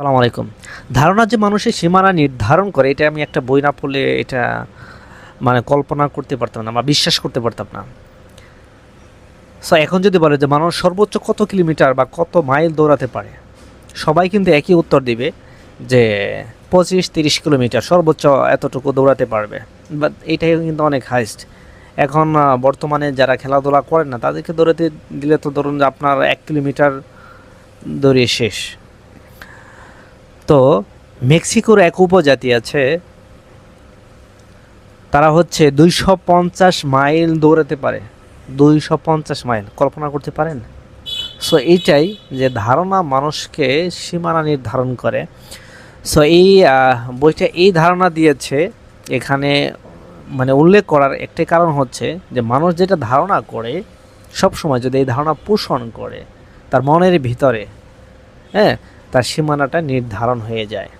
সালাম আলাইকুম। ধারণা যে মানুষের সীমানা নির্ধারণ করে, এটা আমি একটা বই না পড়লে এটা মানে কল্পনা করতে পারতাম না বা বিশ্বাস করতে পারতাম না। সো এখন যদি বলে যে মানুষ সর্বোচ্চ কত কিলোমিটার বা কত মাইল দৌড়াতে পারে, সবাই কিন্তু একই উত্তর দিবে যে পঁচিশ, তিরিশ কিলোমিটার সর্বোচ্চ এতটুকু দৌড়াতে পারবে। বাট এইটাই কিন্তু অনেক হাইস্ট। এখন বর্তমানে যারা খেলাধুলা করেন না, তাদেরকে দৌড়াতে দিলে তো ধরুন আপনার এক কিলোমিটার দৌড়িয়ে শেষ। তো মেক্সিকোর এক উপজাতি আছে। তারা হচ্ছে দুইশো পঞ্চাশ মাইল দৌড়াতে পারে। দুইশো পঞ্চাশ মাইল, কল্পনা করতে পারেন? সো এইটাই যে ধারণা মানুষকে সীমানা নির্ধারণ করে। সো এই বইটা এই ধারণা দিয়েছে, এখানে মানে উল্লেখ করার একটাই কারণ হচ্ছে যে মানুষ যেটা ধারণা করে সব সময় যদি এই ধারণা পোষণ করে, তার মনের ভিতরে হ্যাঁ তার সীমানাটা নির্ধারণ হয়ে যায়।